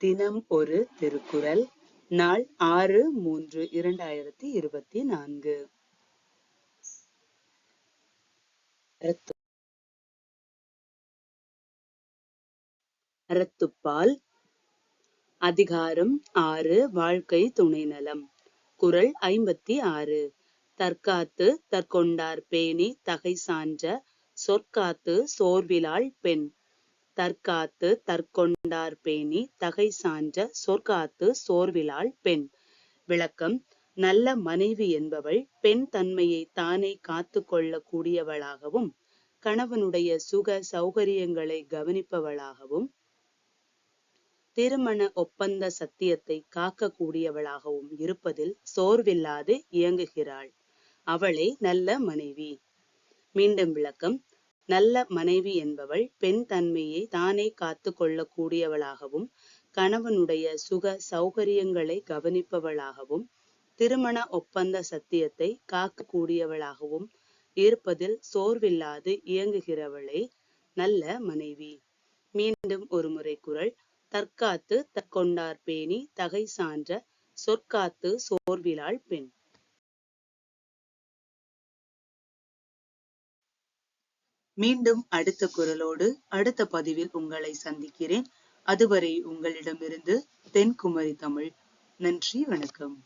தினம் ஒரு திருக்குறள். நாள் ஆறு மூன்று இரண்டாயிரத்தி இருபத்தி நான்கு. அறத்துப்பால் அதிகாரம் ஆறு வாழ்க்கை துணை நலம் குறள் ஐம்பத்தி ஆறு. தற்காத்து தற்கொண்டார் பேணி தகை சான்ற சொற்காத்து சோர்விலாள் பெண். தற்காத்து தற்கொண்டார் பேணி தகை சான்ற சொற்காத்து சோர்விலாள் பெண். விளக்கம் நல்ல மனைவி என்பவள் பெண் தன்மையை தானே காத்து கொள்ள கூடியவளாகவும் கணவனுடைய சுக சௌகரியங்களை கவனிப்பவளாகவும் திருமண ஒப்பந்த சத்தியத்தை காக்கக்கூடியவளாகவும் இருப்பதில் சோர்வில்லாது இயங்குகிறாள். அவளே நல்ல மனைவி. மீண்டும் விளக்கம் நல்ல மனைவி என்பவள் பெண் தன்மையை தானே காத்து கொள்ளக்கூடியவளாகவும் கணவனுடைய சுக சௌகரியங்களை கவனிப்பவளாகவும் திருமண ஒப்பந்த சத்தியத்தை காக்கக்கூடியவளாகவும் இருப்பதில் சோர்வில்லாது இயங்குகிறவளே நல்ல மனைவி. மீண்டும் ஒரு முறை குரல். தற்காத்து தற்கொண்டார் பேணி தகை சான்ற சொற்காத்து சோர்விலாள் பெண். மீண்டும் அடுத்த குரலோடு அடுத்த பதிவில் உங்களை சந்திக்கிறேன். அதுவரை உங்களிடமிருந்து தென்குமரி தமிழ். நன்றி வணக்கம்.